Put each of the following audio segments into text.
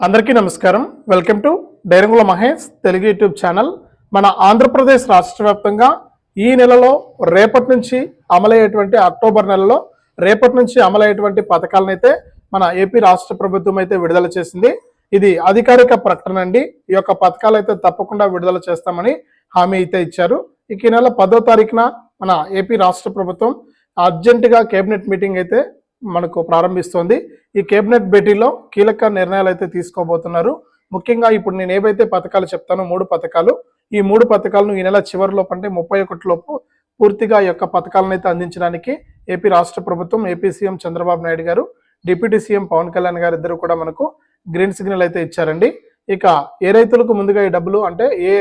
అందరికీ నమస్కారం. Welcome to డైరంగుల మహేష్ తెలుగు యూట్యూబ్ ఛానల్. మన ఆంధ్రప్రదేశ్ రాష్ట్ర వ్యాప్తంగా ఈ నెలలో రేపటి నుంచి అమలయ్యేటువంటి అక్టోబర్ నెలలో రేపటి నుంచి అమలయ్యేటువంటి పథకాలనైతే మన ఏపీ రాష్ట్ర ప్రభుత్వం అయితే విడుదల చేసింది. ఇది అధికారిక ప్రకటన అండి. ఈ యొక్క పథకాలు అయితే తప్పకుండా విడుదల చేస్తామని హామీ అయితే ఇచ్చారు. ఇక ఈ నెల పదో తారీఖున మన ఏపీ రాష్ట్ర ప్రభుత్వం అర్జెంటుగా కేబినెట్ మీటింగ్ అయితే మనకు ప్రారంభిస్తోంది. ఈ కేబినెట్ భేటీలో కీలక నిర్ణయాలు అయితే తీసుకోబోతున్నారు. ముఖ్యంగా ఇప్పుడు నేను ఏవైతే పథకాలు చెప్తానో మూడు పథకాలు ఈ మూడు పథకాలను ఈ నెల చివరిలోపు అంటే ముప్పై ఒకటిలోపు పూర్తిగా ఈ యొక్క పథకాలను అయితే అందించడానికి ఏపీ రాష్ట్ర ప్రభుత్వం ఏపీ సీఎం చంద్రబాబు నాయుడు గారు డిప్యూటీ సీఎం పవన్ కళ్యాణ్ గారు ఇద్దరు కూడా మనకు గ్రీన్ సిగ్నల్ అయితే ఇచ్చారండి. ఇక ఏ రైతులకు ముందుగా ఈ డబ్బులు అంటే ఏ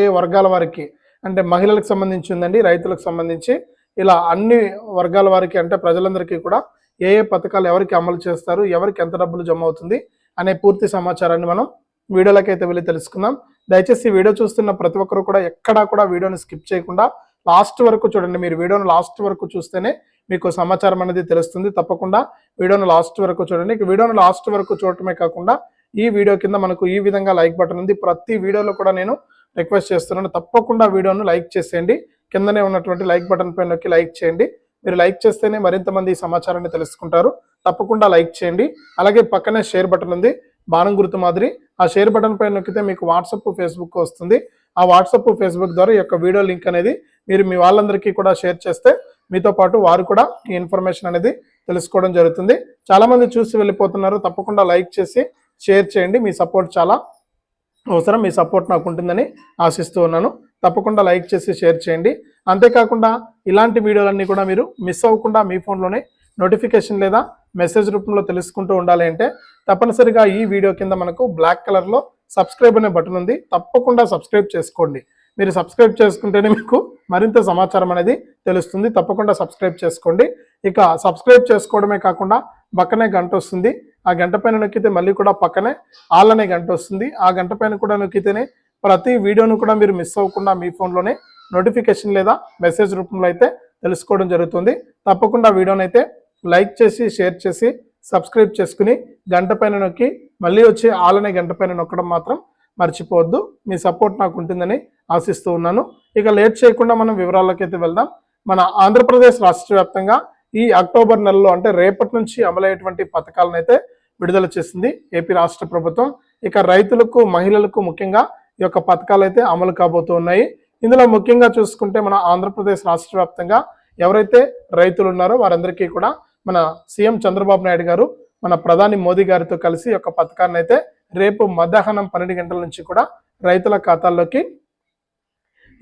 ఏ వర్గాల వారికి అంటే మహిళలకు సంబంధించి ఉందండి రైతులకు సంబంధించి ఇలా అన్ని వర్గాల వారికి అంటే ప్రజలందరికీ కూడా ఏ ఏ పథకాలు ఎవరికి అమలు చేస్తారు ఎవరికి ఎంత డబ్బులు జమ అవుతుంది అనే పూర్తి సమాచారాన్ని మనం వీడియోలకైతే వెళ్ళి తెలుసుకుందాం. దయచేసి వీడియో చూస్తున్న ప్రతి ఒక్కరు కూడా ఎక్కడా కూడా వీడియోని స్కిప్ చేయకుండా లాస్ట్ వరకు చూడండి. మీరు వీడియోని లాస్ట్ వరకు చూస్తేనే మీకు సమాచారం అనేది తెలుస్తుంది. తప్పకుండా వీడియోని లాస్ట్ వరకు చూడండి. వీడియోను వీడియోని లాస్ట్ వరకు చూడటమే కాకుండా ఈ వీడియో కింద మనకు ఈ విధంగా లైక్ బటన్ ఉంది. ప్రతి వీడియోలో కూడా నేను రిక్వెస్ట్ చేస్తున్నాను. తప్పకుండా వీడియోను లైక్ చేసేయండి. కిందనే ఉన్నటువంటి లైక్ బటన్ పైన నొక్కి లైక్ చేయండి. మీరు లైక్ చేస్తేనే మరింత మంది ఈ సమాచారాన్ని తెలుసుకుంటారు. తప్పకుండా లైక్ చేయండి. అలాగే పక్కనే షేర్ బటన్ ఉంది. బాణం గుర్తు మాదిరి. ఆ షేర్ బటన్ పైన నొక్కితే మీకు వాట్సప్ ఫేస్బుక్ వస్తుంది. ఆ వాట్సప్ ఫేస్బుక్ ద్వారా ఈ యొక్క వీడియో లింక్ అనేది మీరు మీ వాళ్ళందరికీ కూడా షేర్ చేస్తే మీతో పాటు వారు కూడా ఈ ఇన్ఫర్మేషన్ అనేది తెలుసుకోవడం జరుగుతుంది. చాలా మంది చూసి వెళ్ళిపోతున్నారు. తప్పకుండా లైక్ చేసి షేర్ చేయండి. మీ సపోర్ట్ చాలా అవసరం. మీ సపోర్ట్ నాకు ఉంటుందని ఆశిస్తూ ఉన్నాను. తప్పకుండా లైక్ చేసి షేర్ చేయండి. అంతేకాకుండా ఇలాంటి వీడియోలన్నీ కూడా మీరు మిస్ అవ్వకుండా మీ ఫోన్లోనే నోటిఫికేషన్ లేదా మెసేజ్ రూపంలో తెలుసుకుంటూ ఉండాలి అంటే తప్పనిసరిగా ఈ వీడియో కింద మనకు బ్లాక్ కలర్లో సబ్స్క్రైబ్ అనే బటన్ ఉంది. తప్పకుండా సబ్స్క్రైబ్ చేసుకోండి. మీరు సబ్స్క్రైబ్ చేసుకుంటేనే మీకు మరింత సమాచారం అనేది తెలుస్తుంది. తప్పకుండా సబ్స్క్రైబ్ చేసుకోండి. ఇక సబ్స్క్రైబ్ చేసుకోవడమే కాకుండా పక్కనే గంట వస్తుంది. ఆ గంట పైన నొక్కితే మళ్ళీ కూడా పక్కనే ఆల్ అనే గంట వస్తుంది. ఆ గంట పైన కూడా నొక్కితేనే ప్రతి వీడియోను కూడా మీరు మిస్ అవ్వకుండా మీ ఫోన్లోనే నోటిఫికేషన్ లేదా మెసేజ్ రూపంలో అయితే తెలుసుకోవడం జరుగుతుంది. తప్పకుండా వీడియోని అయితే లైక్ చేసి షేర్ చేసి సబ్స్క్రైబ్ చేసుకుని గంట పైన నొక్కి మళ్ళీ వచ్చి ఆలనే గంట పైన నొక్కడం మాత్రం మర్చిపోవద్దు. మీ సపోర్ట్ నాకు ఉంటుందని ఆశిస్తూ ఉన్నాను. ఇక లేట్ చేయకుండా మనం వివరాల్లోకి అయితే వెళ్దాం. మన ఆంధ్రప్రదేశ్ రాష్ట్ర వ్యాప్తంగా ఈ అక్టోబర్ నెలలో అంటే రేపటి నుంచి అమలయ్యేటువంటి పథకాలను అయితే విడుదల చేసింది ఏపీ రాష్ట్ర ప్రభుత్వం. ఇక రైతులకు మహిళలకు ముఖ్యంగా ఈ యొక్క పథకాలు అయితే అమలు కాబోతున్నాయి. ఇందులో ముఖ్యంగా చూసుకుంటే మన ఆంధ్రప్రదేశ్ రాష్ట్ర వ్యాప్తంగా ఎవరైతే రైతులు ఉన్నారో వారందరికీ కూడా మన సీఎం చంద్రబాబు నాయుడు గారు మన ప్రధాని మోదీ గారితో కలిసి యొక్క పథకాన్ని అయితే రేపు మధ్యాహ్నం పన్నెండు గంటల నుంచి కూడా రైతుల ఖాతాల్లోకి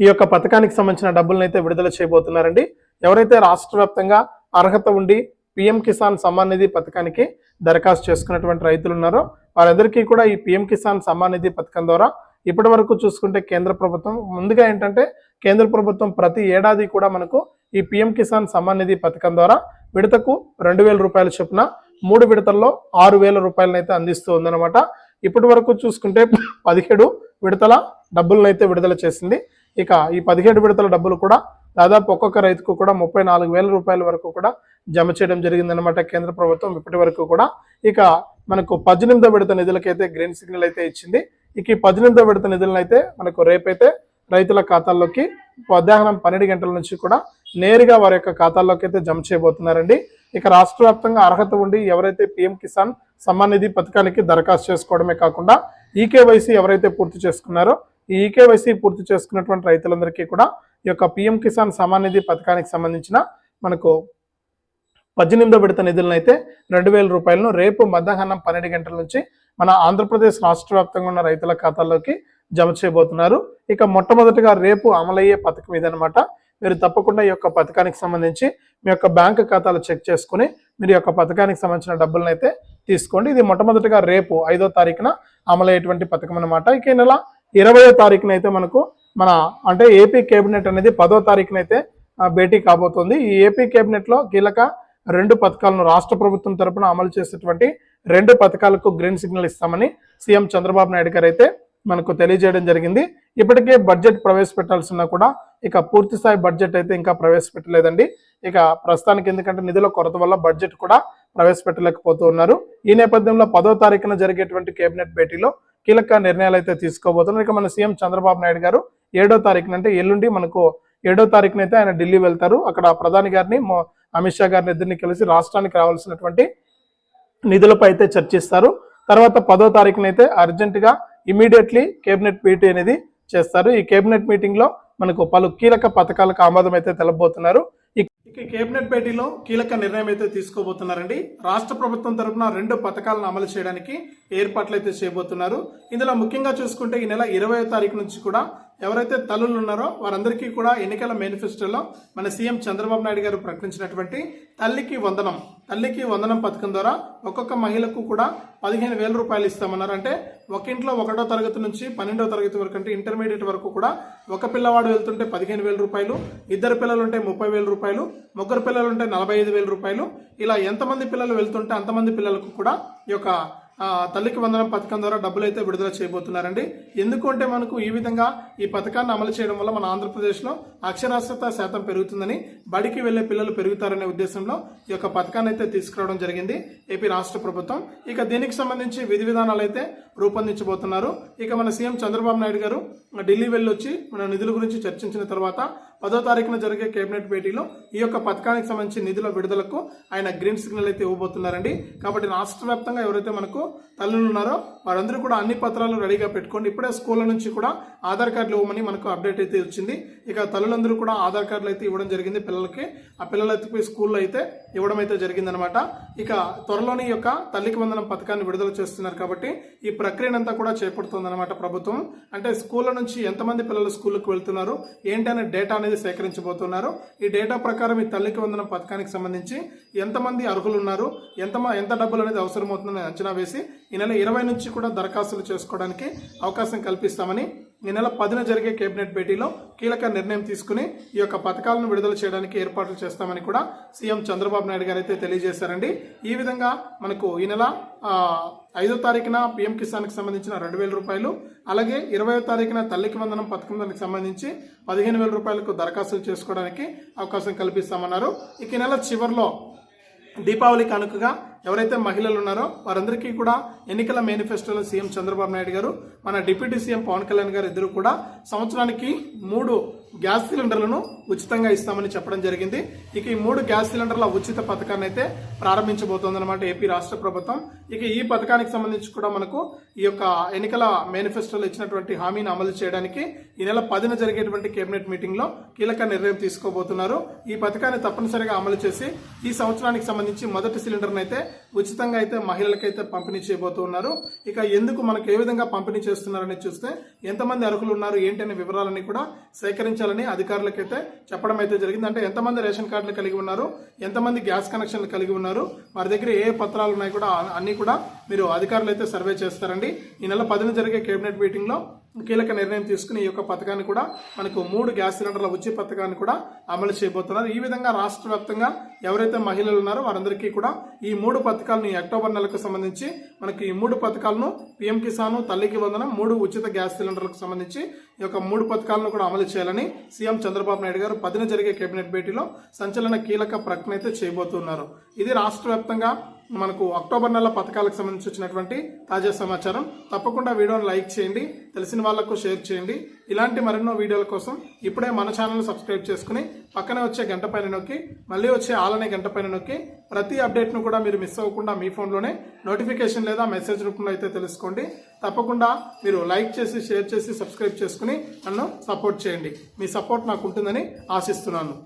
ఈ యొక్క పథకానికి సంబంధించిన డబ్బులను అయితే విడుదల చేయబోతున్నారండి. ఎవరైతే రాష్ట్ర వ్యాప్తంగా అర్హత ఉండి పిఎం కిసాన్ సమ్మాన్ నిధి పథకానికి దరఖాస్తు చేసుకున్నటువంటి రైతులు ఉన్నారో వారందరికీ కూడా ఈ పిఎం కిసాన్ సమ్మాన్ నిధి పథకం ద్వారా ఇప్పటి వరకు చూసుకుంటే కేంద్ర ప్రభుత్వం ముందుగా ఏంటంటే కేంద్ర ప్రభుత్వం ప్రతి ఏడాది కూడా మనకు ఈ పిఎం కిసాన్ సమ్మాన్ నిధి పథకం ద్వారా విడతకు రెండు వేల రూపాయల చొప్పున మూడు విడతల్లో ఆరు వేల రూపాయలనైతే అందిస్తూ ఉందన్నమాట. ఇప్పటి వరకు చూసుకుంటే పదిహేడు విడతల డబ్బులనైతే విడుదల చేసింది. ఇక ఈ పదిహేడు విడతల డబ్బులు కూడా దాదాపు ఒక్కొక్క రైతుకు కూడా ముప్పై నాలుగు వేల రూపాయల వరకు కూడా జమ చేయడం జరిగిందనమాట కేంద్ర ప్రభుత్వం ఇప్పటి వరకు కూడా. ఇక మనకు పద్దెనిమిదో విడత నిధులకైతే గ్రీన్ సిగ్నల్ అయితే ఇచ్చింది. ఇక ఈ పద్దెనిమిదో విడత నిధులను అయితే మనకు రేపైతే రైతుల ఖాతాల్లోకి మధ్యాహ్నం పన్నెండు గంటల నుంచి కూడా నేరుగా వారి యొక్క ఖాతాల్లోకి అయితే జమ చేయబోతున్నారండి. ఇక రాష్ట్ర వ్యాప్తంగా అర్హత ఉండి ఎవరైతే పిఎం కిసాన్ సమ్మాన్ నిధి పథకానికి దరఖాస్తు చేసుకోవడమే కాకుండా ఈకేవైసీ ఎవరైతే పూర్తి చేసుకున్నారో ఈ ఈకేవైసీ పూర్తి చేసుకున్నటువంటి రైతులందరికీ కూడా ఈ యొక్క పిఎం కిసాన్ సమ్మాన్ నిధి పథకానికి సంబంధించిన మనకు పద్దెనిమిదో విడత నిధులను అయితే రెండు వేల రూపాయలను రేపు మధ్యాహ్నం పన్నెండు గంటల నుంచి మన ఆంధ్రప్రదేశ్ రాష్ట్ర వ్యాప్తంగా ఉన్న రైతుల ఖాతాల్లోకి జమ చేయబోతున్నారు. ఇక మొట్టమొదటిగా రేపు అమలయ్యే పథకం ఇదనమాట మీరు తప్పకుండా ఈ యొక్క పథకానికి సంబంధించి మీ యొక్క బ్యాంక్ ఖాతాలు చెక్ చేసుకుని మీరు యొక్క పథకానికి సంబంధించిన డబ్బులను అయితే తీసుకోండి. ఇది మొట్టమొదటిగా రేపు ఐదో తారీఖున అమలయ్యేటువంటి పథకం అనమాట ఇక ఈ నెల ఇరవయో తారీఖున అయితే మనకు మన అంటే ఏపీ కేబినెట్ అనేది పదో తారీఖున అయితే భేటీ కాబోతోంది. ఈ ఏపీ కేబినెట్లో కీలక రెండు పథకాలను రాష్ట్ర ప్రభుత్వం తరపున అమలు చేసేటువంటి రెండు పథకాలకు గ్రీన్ సిగ్నల్ ఇస్తామని సీఎం చంద్రబాబు నాయుడు గారు అయితే మనకు తెలియజేయడం జరిగింది. ఇప్పటికే బడ్జెట్ ప్రవేశపెట్టాల్సిన కూడా ఇక పూర్తి స్థాయి బడ్జెట్ అయితే ఇంకా ప్రవేశపెట్టలేదండి. ఇక ప్రస్తుతానికి ఎందుకంటే నిధుల కొరత వల్ల బడ్జెట్ కూడా ప్రవేశపెట్టలేకపోతూ ఉన్నారు. ఈ నేపథ్యంలో పదో తారీఖున జరిగేటువంటి కేబినెట్ భేటీలో కీలక నిర్ణయాలు అయితే తీసుకోబోతున్నారు. ఇక మన సీఎం చంద్రబాబు నాయుడు గారు ఏడో తారీఖున అంటే ఎల్లుండి మనకు ఏడో తారీఖునైతే ఆయన ఢిల్లీ వెళ్తారు. అక్కడ ప్రధాని గారిని అమిత్ షా గారిని ఇద్దరిని కలిసి రాష్ట్రానికి రావాల్సినటువంటి నిధులపై అయితే చర్చిస్తారు. తర్వాత పదో తారీఖున అయితే అర్జెంట్ ఇమీడియట్లీ కేబినెట్ మీటింగ్ అనేది చేస్తారు. ఈ కేబినెట్ మీటింగ్లో మనకు పలు కీలక పథకాలకు ఆమోదం అయితే తెలపబోతున్నారు ఇక కేబినెట్ భేటీలో కీలక నిర్ణయం అయితే తీసుకోబోతున్నారండి. రాష్ట్ర ప్రభుత్వం తరపున రెండు పథకాలను అమలు చేయడానికి ఏర్పాట్లు అయితే చేయబోతున్నారు. ఇందులో ముఖ్యంగా చూసుకుంటే ఈ నెల ఇరవై తారీఖు నుంచి కూడా ఎవరైతే తల్లులు ఉన్నారో వారందరికీ కూడా ఎన్నికల మేనిఫెస్టోలో మన సీఎం చంద్రబాబు నాయుడు గారు ప్రకటించినటువంటి తల్లికి వందనం తల్లికి వందనం పథకం ద్వారా ఒక్కొక్క మహిళకు కూడా పదిహేను వేల రూపాయలు ఇస్తామన్నారు. అంటే ఒక ఇంట్లో ఒకటో తరగతి నుంచి పన్నెండో తరగతి వరకు అంటే ఇంటర్మీడియట్ వరకు కూడా ఒక పిల్లవాడు వెళ్తుంటే పదిహేను వేల రూపాయలు ఇద్దరు పిల్లలు ఉంటే ముప్పై వేల రూపాయలు ముగ్గురు పిల్లలు ఉంటే నలభై ఐదు వేల రూపాయలు. ఇలా ఎంతమంది పిల్లలు వెళ్తుంటే అంతమంది పిల్లలకు కూడా ఈ యొక్క తల్లికి వందనం పథకం ద్వారా డబ్బులు అయితే విడుదల చేయబోతున్నారండి. ఎందుకంటే మనకు ఈ విధంగా ఈ పథకాన్ని అమలు చేయడం వల్ల మన ఆంధ్రప్రదేశ్లో అక్షరాస్యత శాతం పెరుగుతుందని బడికి వెళ్ళే పిల్లలు పెరుగుతారనే ఉద్దేశంలో ఈ యొక్క పథకాన్ని అయితే తీసుకురావడం జరిగింది ఏపీ రాష్ట్ర ప్రభుత్వం. ఇక దీనికి సంబంధించి విధి విధానాలు అయితే రూపొందించబోతున్నారు. ఇక మన సీఎం చంద్రబాబు నాయుడు గారు ఢిల్లీ వెళ్ళొచ్చి మన నిధుల గురించి చర్చించిన తర్వాత పదో తారీఖున జరిగే కేబినెట్ భేటీలో ఈ యొక్క పథకానికి సంబంధించి నిధుల విడుదలకు ఆయన గ్రీన్ సిగ్నల్ అయితే ఇవ్వబోతున్నారండి. కాబట్టి రాష్ట్ర ఎవరైతే మనకు తల్లులు ఉన్నారో వారందరూ కూడా అన్ని పత్రాలు రెడీగా పెట్టుకోండి. ఇప్పుడే స్కూళ్ళ నుంచి కూడా ఆధార్ కార్డులు ఇవ్వమని మనకు అప్డేట్ అయితే వచ్చింది. ఇక తల్లులందరూ కూడా ఆధార్ కార్డులు అయితే ఇవ్వడం జరిగింది పిల్లలకి. ఆ పిల్లలు అయితే స్కూల్లో అయితే ఇవ్వడం అయితే జరిగిందనమాట ఇక త్వరలోని యొక్క తల్లికి వందనం పథకాన్ని విడుదల చేస్తున్నారు కాబట్టి ఈ ప్రక్రియనంతా కూడా చేపడుతుందన్నమాట ప్రభుత్వం. అంటే స్కూళ్ళ నుంచి ఎంతమంది పిల్లలు స్కూళ్ళకు వెళ్తున్నారు? ఏంటనే డేటా అనేది సేకరించబోతున్నారు. ఈ డేటా ప్రకారం ఈ తల్లికి వందనం పథకానికి సంబంధించి ఎంతమంది అర్హులు ఉన్నారు? ఎంత ఎంత డబ్బులు అనేది అవసరమవుతుందని అంచనా వేసి ఈ నెల ఇరవై నుంచి కూడా దరఖాస్తులు చేసుకోవడానికి అవకాశం కల్పిస్తామని ఈ నెల పదిన జరిగే కేబినెట్ భేటీలో కీలక నిర్ణయం తీసుకుని ఈ యొక్క పథకాలను విడుదల చేయడానికి ఏర్పాట్లు చేస్తామని కూడా సీఎం చంద్రబాబు నాయుడు గారు అయితే తెలియజేశారండి. ఈ విధంగా మనకు ఈ నెల ఐదో తారీఖున పిఎం కిసాన్కి సంబంధించిన రెండు వేల రూపాయలు అలాగే ఇరవై తారీఖున తల్లికి వందనం పథకం దానికి సంబంధించి పదిహేను వేల రూపాయలకు దరఖాస్తులు చేసుకోవడానికి అవకాశం కల్పిస్తామన్నారు. ఇక ఈ నెల చివరిలో దీపావళి కనుకగా ఎవరైతే మహిళలు ఉన్నారో వారందరికీ కూడా ఎన్నికల మేనిఫెస్టోలో సీఎం చంద్రబాబు నాయుడు గారు మన డిప్యూటీ సీఎం పవన్ కళ్యాణ్ గారు ఇద్దరు కూడా సంవత్సరానికి మూడు గ్యాస్ సిలిండర్లను ఉచితంగా ఇస్తామని చెప్పడం జరిగింది. ఇక ఈ మూడు గ్యాస్ సిలిండర్ల ఉచిత పథకాన్ని అయితే ప్రారంభించబోతోంది అనమాట ఏపీ రాష్ట్ర ప్రభుత్వం. ఇక ఈ పథకానికి సంబంధించి కూడా మనకు ఈ యొక్క ఎన్నికల మేనిఫెస్టోలో ఇచ్చినటువంటి హామీని అమలు చేయడానికి ఈ నెల పదిన జరిగేటువంటి కేబినెట్ మీటింగ్లో కీలక నిర్ణయం తీసుకోబోతున్నారు. ఈ పథకాన్ని తప్పనిసరిగా అమలు చేసి ఈ సంవత్సరానికి సంబంధించి మొదటి సిలిండర్ని అయితే ఉచితంగా అయితే మహిళలకైతే పంపిణీ చేయబోతున్నారు. ఇక ఎందుకు మనకు ఏ విధంగా పంపిణీ చేస్తున్నారని చూస్తే ఎంతమంది అర్హులు ఉన్నారు ఏంటి అనే వివరాలని కూడా అందించాలని అధికారులకైతే చెప్పడం అయితే జరిగింది. అంటే ఎంతమంది రేషన్ కార్డులు కలిగి ఉన్నారు? ఎంతమంది గ్యాస్ కనెక్షన్లు కలిగి ఉన్నారు? వారి దగ్గర ఏ పత్రాలు ఉన్నాయి కూడా అన్నీ కూడా మీరు అధికారులు అయితే సర్వే చేస్తారండి. ఈ నెల పదిన జరిగే కేబినెట్ మీటింగ్లో కీలక నిర్ణయం తీసుకుని ఈ యొక్క పథకాన్ని కూడా మనకు మూడు గ్యాస్ సిలిండర్ల ఉచిత పథకాన్ని కూడా అమలు చేయబోతున్నారు. ఈ విధంగా రాష్ట్ర వ్యాప్తంగా ఎవరైతే మహిళలు ఉన్నారో వారందరికీ కూడా ఈ మూడు పథకాలను అక్టోబర్ నెలకు సంబంధించి మనకి ఈ మూడు పథకాలను పిఎం కిసాన్ తల్లికి వందనం మూడు ఉచిత గ్యాస్ సిలిండర్లకు సంబంధించి ఈ యొక్క మూడు పథకాలను కూడా అమలు చేయాలని సీఎం చంద్రబాబు నాయుడు గారు పదిన జరిగే కేబినెట్ భేటీలో సంచలన కీలక ప్రకటన అయితే చేయబోతున్నారు. ఇది రాష్ట్ర వ్యాప్తంగా మనకు అక్టోబర్ నెల పథకాలకు సంబంధించి వచ్చినటువంటి తాజా సమాచారం. తప్పకుండా వీడియోను లైక్ చేయండి తెలిసిన వాళ్ళకు షేర్ చేయండి. ఇలాంటి మరెన్నో వీడియోల కోసం ఇప్పుడే మన ఛానల్ సబ్స్క్రైబ్ చేసుకుని పక్కనే వచ్చే గంట పైన నొక్కి మళ్ళీ వచ్చే ఆలనే గంట పైన నొక్కి ప్రతి అప్డేట్ను కూడా మీరు మిస్ అవ్వకుండా మీ ఫోన్లోనే నోటిఫికేషన్ లేదా మెసేజ్ రూపంలో అయితే తెలుసుకోండి. తప్పకుండా మీరు లైక్ చేసి షేర్ చేసి సబ్స్క్రైబ్ చేసుకుని నన్ను సపోర్ట్ చేయండి. మీ సపోర్ట్ నాకు ఉంటుందని ఆశిస్తున్నాను.